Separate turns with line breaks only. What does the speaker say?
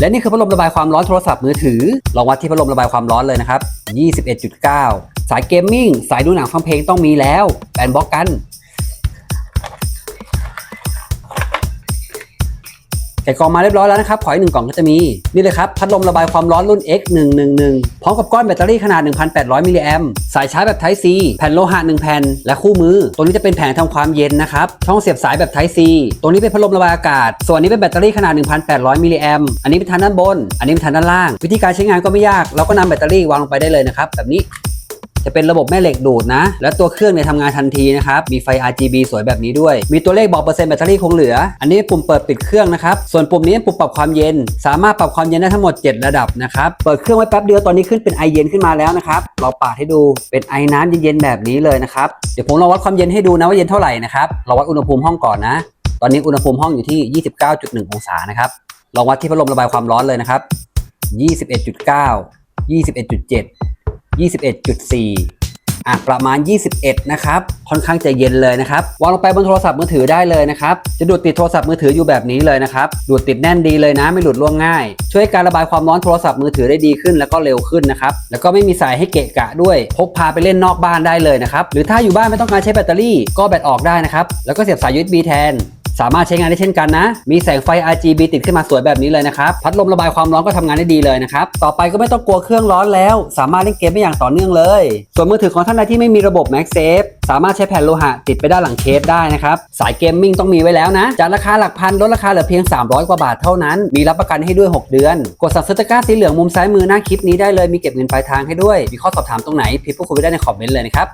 และนี่คือพัดลมระบายความร้อนโทรศัพท์มือถือ ลองวัดที่พัดลมระบายความร้อนเลยนะครับ 21.9 สายเกมมิ่ง สายดูหนังฟังเพลงต้องมีแล้ว แบนบล็อกกัน กะกองมาเรียบร้อยแล้วนะครับขออีกหนึ่งกล่องก็จะมีนี่เลยครับพัดลมระบายความร้อนรุ่น X111 พร้อมกับก้อนแบตเตอรี่ขนาด 1,800 มิลลิแอมสายชาร์จแบบ Type C แผ่นโลหะ1แผ่นและคู่มือ ตัวนี้จะเป็นแผงทำความเย็นนะครับช่องเสียบสายแบบ Type C ตัวนี้เป็นพัดลมระบายอากาศ ส่วนนี้เป็นแบตเตอรี่ขนาด 1,800 มิลลิแอมอันนี้เป็นทางด้านบน อันนี้เป็นทางด้านล่าง วิธีการใช้งานก็ไม่ยาก เราก็นำแบตเตอรี่วางลงไปได้เลยนะครับแบบนี้ จะเป็นระบบแม่เหล็กดูดนะ แล้วตัวเครื่องเนี่ยทำงานทันทีนะครับ มีไฟ RGB สวยแบบนี้ด้วย มีตัวเลขบอกเปอร์เซ็นต์แบตเตอรี่คงเหลือ อันนี้ปุ่มเปิดปิดเครื่องนะครับ ส่วนปุ่มนี้ปุ่มปรับความเย็น สามารถปรับความเย็นได้ทั้งหมด 7 ระดับนะครับ เปิดเครื่องไว้แป๊บเดียวตอนนี้ขึ้นเป็นไอเย็นขึ้นมาแล้วนะครับ เราปาดให้ดูเป็นไอน้ำเย็นๆแบบนี้เลยนะครับ เดี๋ยวผมลองวัดความเย็นให้ดูนะว่าเย็นเท่าไหร่นะครับเราวัดอุณหภูมิห้องก่อนนะ ตอนนี้อุณหภูมิห้องอยู่ที่ 29.1 องศานะครับลองวัดที่พัดลมระบายความร้อนเลยนะครับ21.9 21.7 21.4 อะประมาณ 21 นะครับ ค่อนข้างจะเย็นเลยนะครับ วางลงไปบนโทรศัพท์มือถือได้เลยนะครับ จะดูดติดโทรศัพท์มือถืออยู่แบบนี้เลยนะครับ ดูดติดแน่นดีเลยนะ ไม่หลุดร่วงง่าย ช่วยการระบายความร้อนโทรศัพท์มือถือได้ดีขึ้นแล้วก็เร็วขึ้นนะครับ แล้วก็ไม่มีสายให้เกะกะด้วย พกพาไปเล่นนอกบ้านได้เลยนะครับ หรือถ้าอยู่บ้านไม่ต้องการใช้แบตเตอรี่ ก็แบตออกได้นะครับ แล้วก็เสียบสาย USB แทน สามารถใช้งานได้เช่นกันนะ มีแสงไฟ RGB ติดขึ้นมาสวยแบบนี้เลยนะครับ พัดลมระบายความร้อนก็ทำงานได้ดีเลยนะครับ ต่อไปก็ไม่ต้องกลัวเครื่องร้อนแล้ว สามารถเล่นเกมได้อย่างต่อเนื่องเลย ส่วนมือถือของท่านใดที่ไม่มีระบบ MagSafe สามารถใช้แผ่นโลหะติดไปด้านหลังเคสได้นะครับ สายเกมมิ่งต้องมีไว้แล้วนะ จากราคาหลักพันลดราคาเหลือเพียง 300 กว่าบาทเท่านั้น มีรับประกันให้ด้วย 6 เดือน กดสั่งซื้อตะกร้าสีเหลืองมุมซ้ายมือหน้าคลิปนี้ได้เลย มีเก็บเงินปลายทางให้ด้วย มีข้อสอบถามตรงไหนพิมพ์พูดคุยไว้ได้ในคอมเมนต์เลยนะครับ